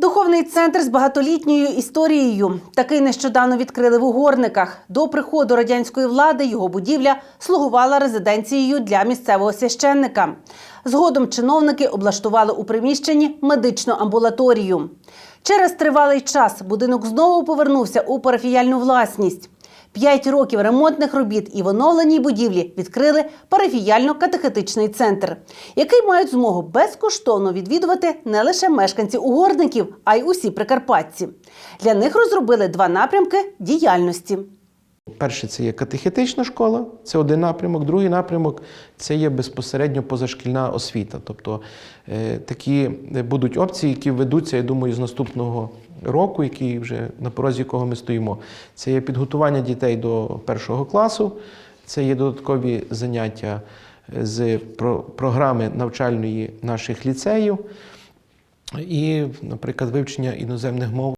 Духовний центр з багатолітньою історією. Такий нещодавно відкрили в Угорниках. До приходу радянської влади його будівля слугувала резиденцією для місцевого священника. Згодом чиновники облаштували у приміщенні медичну амбулаторію. Через тривалий час будинок знову повернувся у парафіяльну власність. П'ять років ремонтних робіт і в оновленій будівлі відкрили парафіяльно-катехетичний центр, який мають змогу безкоштовно відвідувати не лише мешканці угорників, а й усі прикарпатці. Для них розробили два напрямки діяльності. Перше це є катехетична школа, це один напрямок. Другий напрямок це є безпосередньо позашкільна освіта. Тобто е, такі будуть опції, які ведуться, я думаю, з наступного року, який вже на порозі якого ми стоїмо. Це є підготування дітей до першого класу, це є додаткові заняття з про- програми навчальної наших ліцеїв і, наприклад, вивчення іноземних мов.